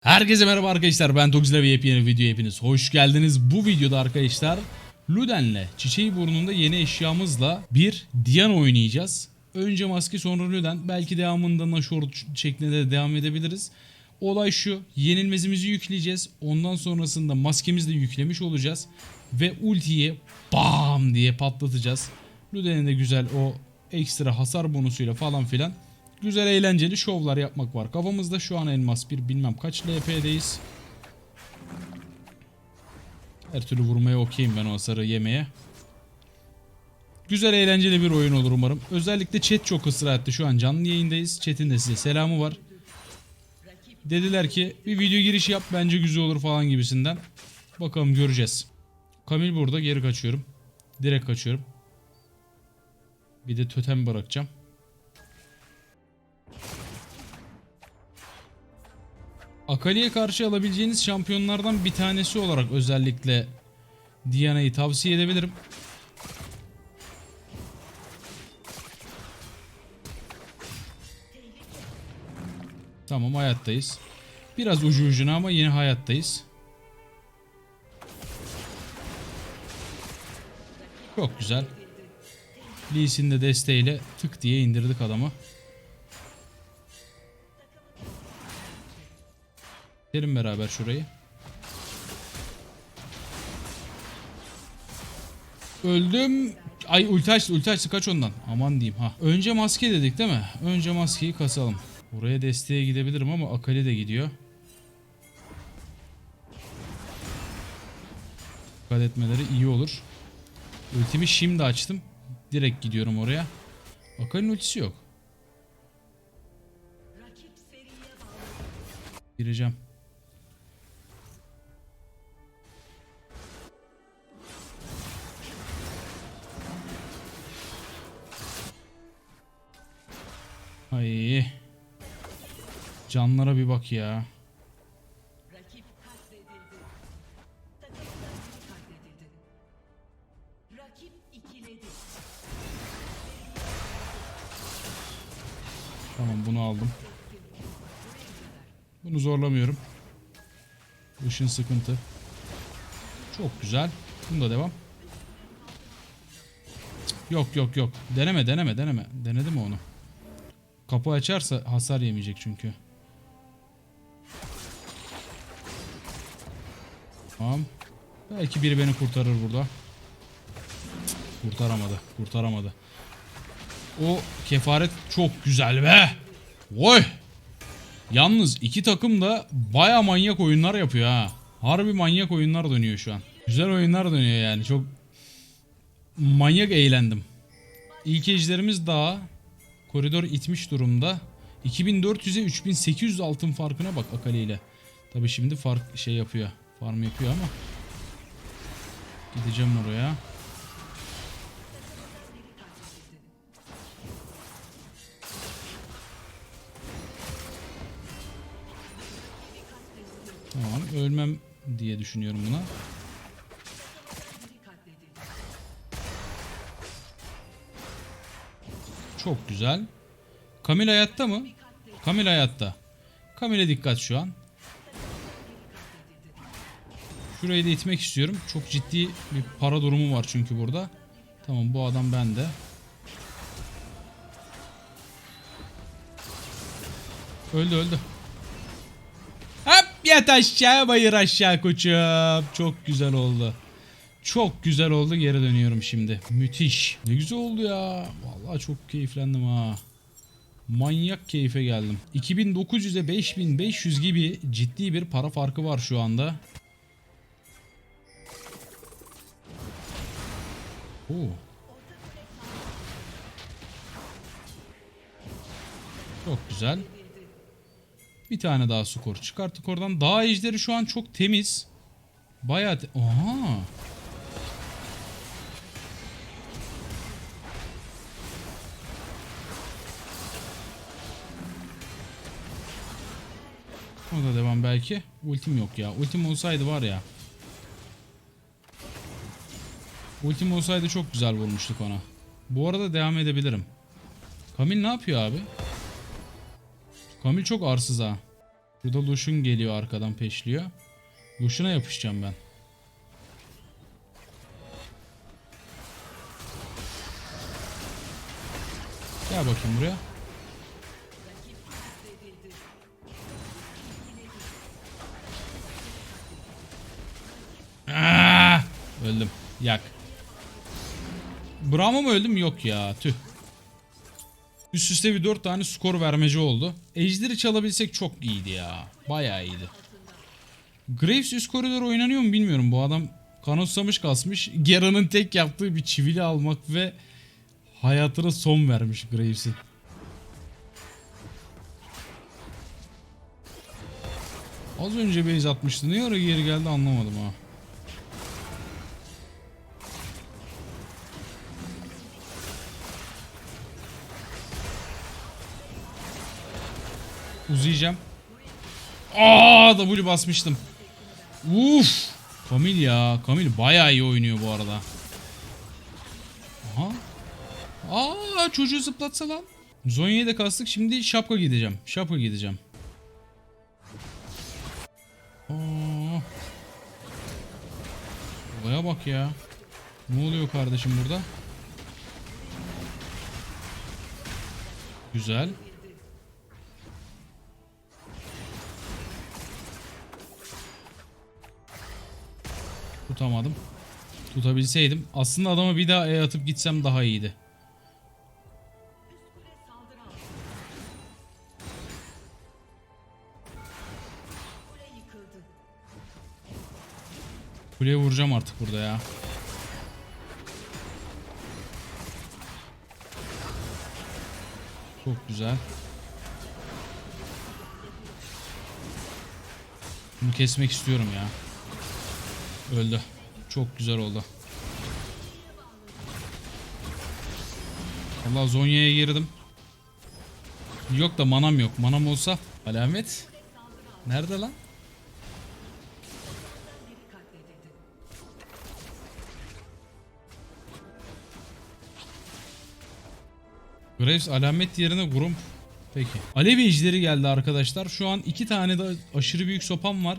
Herkese merhaba arkadaşlar ben Toxila ve yepyeni video hepiniz hoş geldiniz. Bu videoda arkadaşlar Luden'le Çiçeği Burnu'nda yeni eşyamızla bir Diana oynayacağız. Önce maske sonra Luden belki devamında Nashor şeklinde de devam edebiliriz. Olay şu yenilmezimizi yükleyeceğiz ondan sonrasında maskemizi de yüklemiş olacağız. Ve ultiyi BAM diye patlatacağız. Luden'in de güzel o ekstra hasar bonusuyla falan filan güzel eğlenceli şovlar yapmak var. Kafamızda şu an elmas bir bilmem kaç LP'deyiz. Her türlü vurmaya okeyim ben o hasarı yemeye. Güzel eğlenceli bir oyun olur umarım. Özellikle chat çok ısrar etti. Şu an canlı yayındayız. Chat'in de size selamı var. Dediler ki bir video girişi yap bence güzel olur falan gibisinden. Bakalım göreceğiz. Kamil burada geri kaçıyorum. Direkt kaçıyorum. Bir de totem bırakacağım. Akali'ye karşı alabileceğiniz şampiyonlardan bir tanesi olarak özellikle Diana'yı tavsiye edebilirim. Tamam hayattayız. Biraz ucu ucuna ama yine hayattayız. Çok güzel. Lee Sin de desteğiyle tık diye indirdik adamı. Gidelim beraber şurayı. Öldüm. Ay ulti açtı ulti açtı kaç ondan. Aman diyeyim ha. Önce maske dedik değil mi? Önce maskeyi kasalım. Oraya desteğe gidebilirim ama Akali de gidiyor. Dikkat etmeleri iyi olur. Ultimi şimdi açtım. Direkt gidiyorum oraya. Akali'nin ultisi yok. Gireceğim. Ay. Canlara bir bak ya. Tamam bunu aldım. Bunu zorlamıyorum. Işın sıkıntı. Çok güzel. Bunda devam. Yok yok yok. Deneme deneme deneme. Denedi mi onu? Kapı açarsa hasar yemeyecek çünkü. Tamam. Belki biri beni kurtarır burada. Kurtaramadı. Kurtaramadı. O kefaret çok güzel be. Oy. Yalnız iki takım da baya manyak oyunlar yapıyor ha. Harbi manyak oyunlar dönüyor şu an. Güzel oyunlar dönüyor yani. Çok manyak eğlendim. İlk ejderimiz daha koridor itmiş durumda. 2400'e 3800 altın farkına bak Akali. Tabi şimdi fark şey yapıyor. Farm yapıyor ama. Gideceğim oraya. Tamam ölmem diye düşünüyorum buna. Çok güzel. Kamil hayatta mı? Kamil hayatta. Kamil'e dikkat şu an. Şurayı da itmek istiyorum. Çok ciddi bir para durumu var çünkü burada. Tamam bu adam bende. Öldü öldü. Hop yat aşağı bayır aşağı koçum. Çok güzel oldu. Çok güzel oldu geri dönüyorum şimdi. Müthiş. Ne güzel oldu ya. Vallahi çok keyiflendim ha. Manyak keyfe geldim. 2900'e 5500 gibi ciddi bir para farkı var şu anda. Oo. Çok güzel. Bir tane daha skor çıkarttık oradan. Dağ ejderi şu an çok temiz. Bayağı te- Aha. O da devam belki. Ultim yok ya. Ultim olsaydı var ya. Ultim olsaydı çok güzel vurmuştuk ona. Bu arada devam edebilirim. Kamil ne yapıyor abi? Kamil çok arsız ha. Burada Lucian geliyor arkadan peşliyor. Lucian'a yapışacağım ben. Gel bakayım buraya. Yak. Brahma mı öldüm? Yok ya. Tüh. Üst üste bir 4 tane skor vermeci oldu. Ejder'i çalabilsek çok iyiydi ya. Bayağı iyiydi. Graves üst koridor oynanıyor mu bilmiyorum. Bu adam kanotsamış kasmış. Gera'nın tek yaptığı bir çivili almak ve hayatına son vermiş Graves'in. Az önce base atmıştı. Ne ara geri geldi anlamadım ha. Uzayacağım. Aa W basmıştım. Uf. Kamil ya. Kamil bayağı iyi oynuyor bu arada. Aha. Aa çocuğu zıplatsa lan. Zonya'yı da kastık. Şimdi şapka gideceğim. Şapka gideceğim. Aa. Olaya bak ya. Ne oluyor kardeşim burada? Güzel. Tutamadım. Tutabilseydim. Aslında adama bir daha E atıp gitsem daha iyiydi. Kuleye vuracağım artık burada ya. Çok güzel. Bunu kesmek istiyorum ya. Öldü. Çok güzel oldu. Allah Zonya'ya girdim. Yok da manam yok. Manam olsa alamet. Nerede lan? Graves alamet yerine Grump. Peki. Alev ejderi geldi arkadaşlar. Şu an iki tane de aşırı büyük sopam var.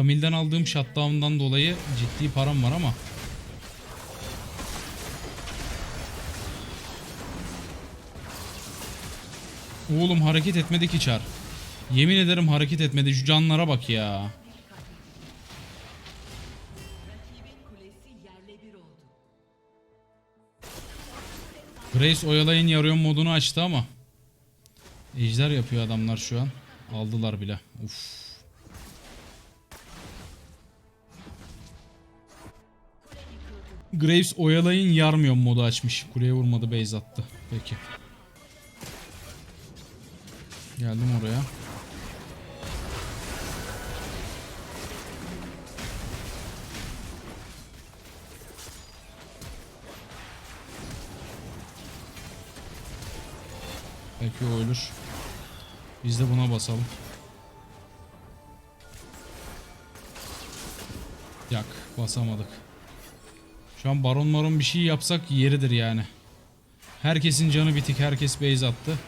Kamil'den aldığım shutdown'dan dolayı ciddi param var ama. Oğlum hareket etmedi ki çar. Yemin ederim hareket etmedi. Şu canlara bak ya. Grace oyalayın yarıyorum modunu açtı ama. Ejder yapıyor adamlar şu an. Aldılar bile. Uf. Graves oyalayın yarmıyor modu açmış. Kuleye vurmadı base attı. Peki. Geldim oraya. Belki o ölür. Biz de buna basalım. Yak basamadık. Şu an baron maron bir şey yapsak yeridir yani. Herkesin canı bitik. Herkes base attı.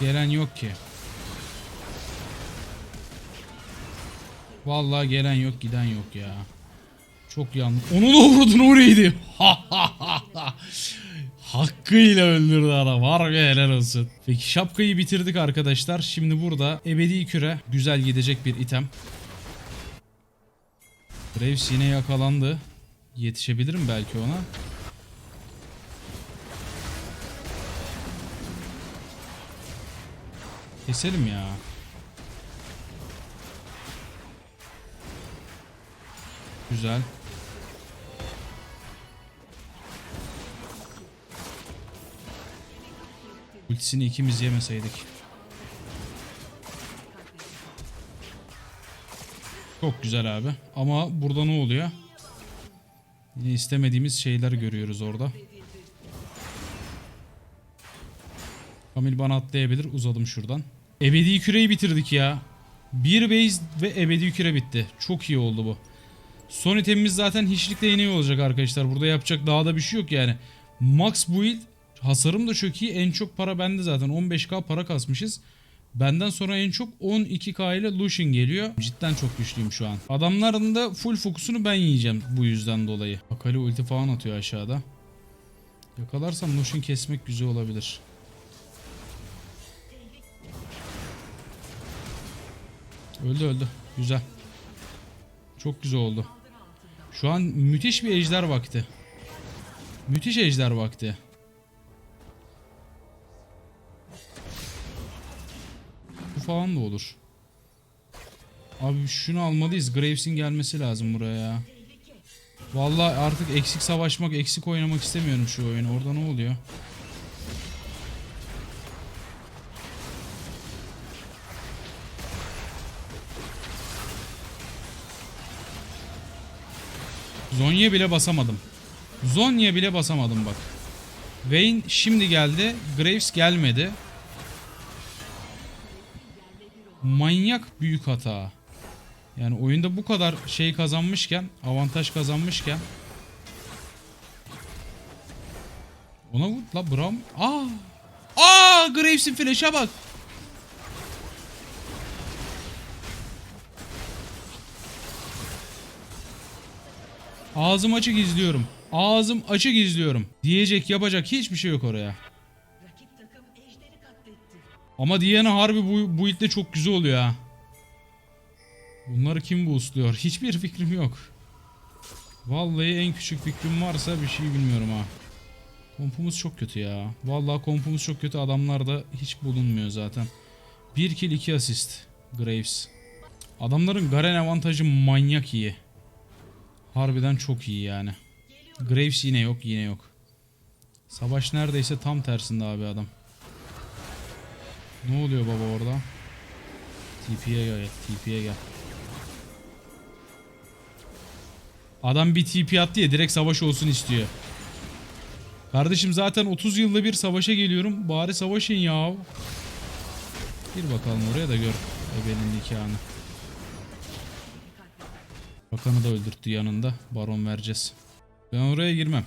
Gelen yok ki. Vallahi gelen yok giden yok ya. Çok yanlış. Onun uğrudun oraydı. Hakkıyla öldürdü adam. Harbi helal olsun. Peki şapkayı bitirdik arkadaşlar. Şimdi burada ebedi küre güzel gidecek bir item. Graves yine yakalandı. Yetişebilirim belki ona. Keselim ya. Güzel. Ultisini ikimiz yemeseydik. Çok güzel abi. Ama burada ne oluyor? Yine istemediğimiz şeyler görüyoruz orada. Kamil bana atlayabilir. Uzadım şuradan. Ebedi küreyi bitirdik ya. Bir base ve ebedi küre bitti. Çok iyi oldu bu. Son itemimiz zaten hiçlikte yeni olacak arkadaşlar. Burada yapacak daha da bir şey yok yani. Max build hasarım da çok iyi. En çok para bende zaten. 15k para kasmışız. Benden sonra en çok 12k ile Lucian geliyor. Cidden çok güçlüyüm şu an. Adamların da full fokusunu ben yiyeceğim bu yüzden dolayı. Akali ulti falan atıyor aşağıda. Yakalarsam Lucian kesmek güzel olabilir. Öldü öldü. Güzel. Çok güzel oldu. Şu an müthiş bir ejder vakti. Müthiş ejder vakti. Falan da olur. Abi şunu almalıyız. Graves'in gelmesi lazım buraya ya. Vallahi artık eksik savaşmak, eksik oynamak istemiyorum şu oyunu. Orada ne oluyor? Zonya bile basamadım. Zonya bile basamadım bak. Vayne şimdi geldi. Graves gelmedi. Manyak büyük hata. Yani oyunda bu kadar şey kazanmışken, avantaj kazanmışken Ona vur la Bram. Aa! Aa! Graves'in flash'a bak. Ağzım açık izliyorum. Ağzım açık izliyorum. Diyecek yapacak hiçbir şey yok oraya. Ama Diana harbi bu, bu ilde çok güzel oluyor ha. Bunları kim boostluyor? Hiçbir fikrim yok. Vallahi en küçük fikrim varsa bir şey bilmiyorum ha. Kompumuz çok kötü ya. Vallahi kompumuz çok kötü. Adamlar da hiç bulunmuyor zaten. 1 kill 2 asist. Graves. Adamların Garen avantajı manyak iyi. Harbiden çok iyi yani. Graves yine yok yine yok. Savaş neredeyse tam tersinde abi adam. Ne oluyor baba orada? TP'ye gel, TP'ye gel. Adam bir TP attı ya direkt savaş olsun istiyor. Kardeşim zaten 30 yılda bir savaşa geliyorum. Bari savaşın ya. Gir bakalım oraya da gör. Ebenin nikahını. Bakanı da öldürttü yanında. Baron vereceğiz. Ben oraya girmem.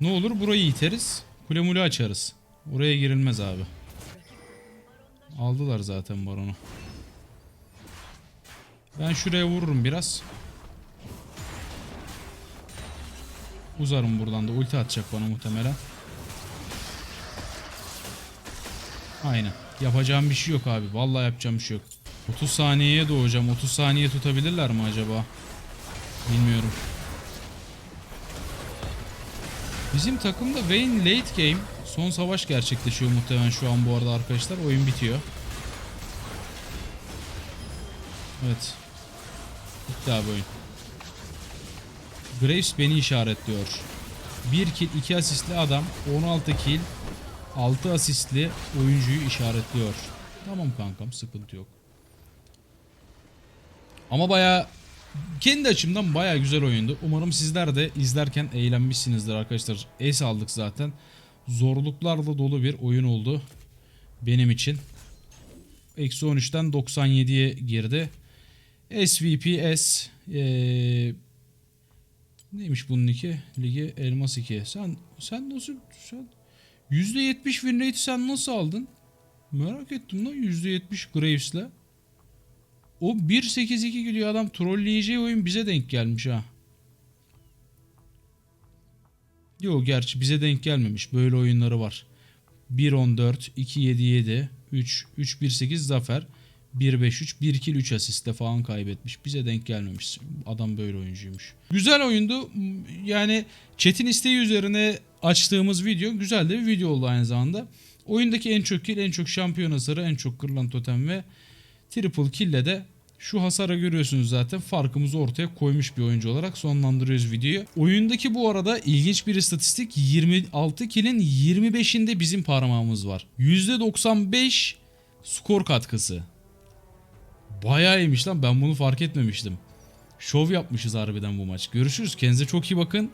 Ne olur burayı iteriz. Kule mule açarız. Oraya girilmez abi. Aldılar zaten baronu. Ben şuraya vururum biraz. Uzarım buradan da ulti atacak bana muhtemelen. Aynen. Yapacağım bir şey yok abi. Vallahi yapacağım bir şey yok. 30 saniyeye doğacağım. 30 saniye tutabilirler mi acaba? Bilmiyorum. Bizim takımda Vayne late game. Son savaş gerçekleşiyor muhtemelen şu an bu arada arkadaşlar. Oyun bitiyor. Evet. Bitti abi oyun. Graves beni işaretliyor. 1 kill 2 asistli adam 16 kill 6 asistli oyuncuyu işaretliyor. Tamam kankam sıkıntı yok. Ama baya kendi açımdan baya güzel oyundu. Umarım sizler de izlerken eğlenmişsinizdir arkadaşlar. Ace aldık zaten. Zorluklarla dolu bir oyun oldu. Benim için. Eksi 13'ten 97'ye girdi. SVPS ee, neymiş bunun iki? Ligi Elmas 2. Sen sen nasıl sen %70 win rate'i sen nasıl aldın? Merak ettim lan %70 Graves'le. O 1.8.2 gidiyor adam trolleyeceği oyun bize denk gelmiş ha. Yok gerçi bize denk gelmemiş. Böyle oyunları var. 1.14, 2.77, 3, 3.18 zafer. 1-5-3, 1 kill 3 asistle falan kaybetmiş. Bize denk gelmemiş. Adam böyle oyuncuymuş. Güzel oyundu. Yani chat'in isteği üzerine açtığımız video güzel de bir video oldu aynı zamanda. Oyundaki en çok kill, en çok şampiyon hasarı, en çok kırılan totem ve triple kill'le de şu hasara görüyorsunuz zaten farkımızı ortaya koymuş bir oyuncu olarak sonlandırıyoruz videoyu. Oyundaki bu arada ilginç bir istatistik 26 kill'in 25'inde bizim parmağımız var. %95 skor katkısı. Bayağı iyiymiş lan ben bunu fark etmemiştim. Şov yapmışız harbiden bu maç. Görüşürüz kendinize çok iyi bakın.